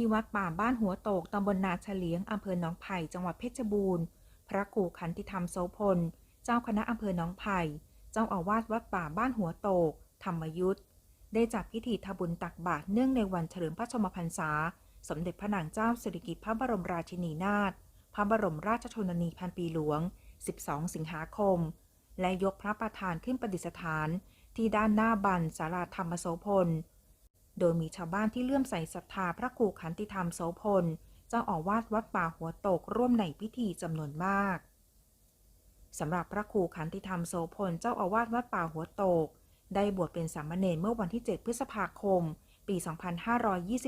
ที่วัดป่าบ้านหัวโตกตำบลนาเฉลียงอำเภอหนองไผ่จังหวัดเพชรบูรณ์ พระครูขันติธรรมโสพล เจ้าคณะอำเภอหนองไผ่ เจ้าอาวาสวัดป่าบ้านหัวโตก ธรรมยุทธได้จัดพิธีทบุญตักบาตรเนื่องในวันเฉลิมพระชนมพรรษา สมเด็จพระนางเจ้าสิริกิติ์พระบรมราชินีนาถ พระบรมราชชนนีพันปีหลวง 12 สิงหาคม และยกพระประธานขึ้นประดิษฐาน ที่ด้านหน้าบันศาลาธรรมโสพล โดยมีชาวบ้านที่เลื่อมใสศรัทธาพระครูขันติธรรมโสพล เจ้าอาวาสวัดป่าหัวโตกร่วมในพิธีจำนวนมากสำหรับพระครูขันติธรรมโสพล เจ้าอาวาสวัดป่าหัวโตก ได้บวชเป็นสามเณรเมื่อวันที่ 7 พฤษภาคม ปี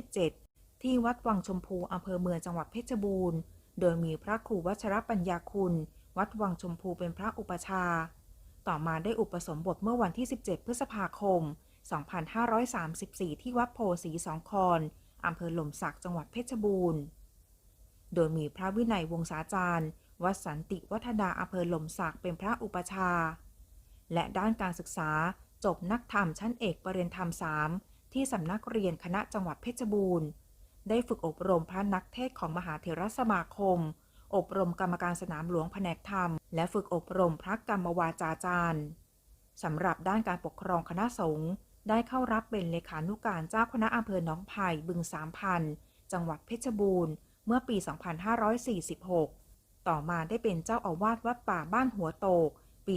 2527 ที่วัดวังชมพูอำเภอเมืองจังหวัดเพชรบูรณ์ โดยมีพระครูวัชรปัญญาคุณ วัดวังชมพูเป็นพระอุปชา ต่อมาได้อุปสมบทเมื่อวันที่ 17 พฤษภาคม 2534 ที่วัดโพสีสองคอนอำเภอหล่มสักจังหวัดเพชรบูรณ์ โดยมีพระวินัยวงศาจารย์ วัดสันติวัฒนาอำเภอหล่มสักเป็นพระอุปชา และด้านการศึกษาจบนักธรรมชั้นเอกปรริญญาธรรม3ที่สำนักเรียนคณะจังหวัดเพชรบูรณ์ ได้ฝึกอบรมพระนักเทศของมหาเถรสมาคม อบรมกรรมการสนามหลวงแผนกธรรม และฝึกอบรมพระกรรมวาจาจารย์สำหรับด้านการปกครองคณะสงฆ์ ได้เข้ารับเป็นเลขานุการเจ้าคณะอำเภอหนองไผ่บึงสามพันจังหวัดเพชรบูรณ์ เมื่อปี 2546 ต่อมาได้เป็นเจ้าอาวาสวัดป่าบ้านหัวโตก ปี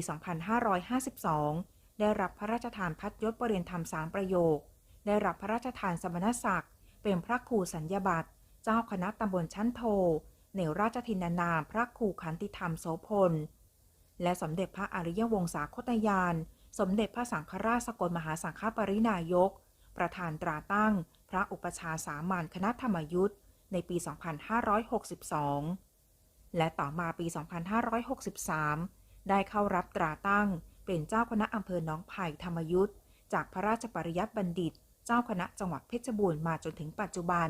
2552 ได้รับพระราชทานพัดยศประเรียนธรรมสามประโยค ได้รับพระราชทานสมณศักดิ์ เป็นพระครูสัญญาบัตร เจ้าคณะตำบลชั้นโท ในราชทินานามพระครูขันติธรรมโสพล และสมเด็จพระอริยวงศาคตยาน สมเด็จพระสังฆราชสกลมหาสังฆปรินายก ประธานตราตั้ง พระอุปชาสามัญคณะธรรมยุทธ์ในปี 2562 และต่อมาปี 2563 ได้เข้ารับตราตั้ง เป็นเจ้าคณะอำเภอหนองไผ่ธรรมยุทธ์จากพระราชปริยัติบัณฑิต เจ้าคณะจังหวัดเพชรบูรณ์มาจนถึงปัจจุบัน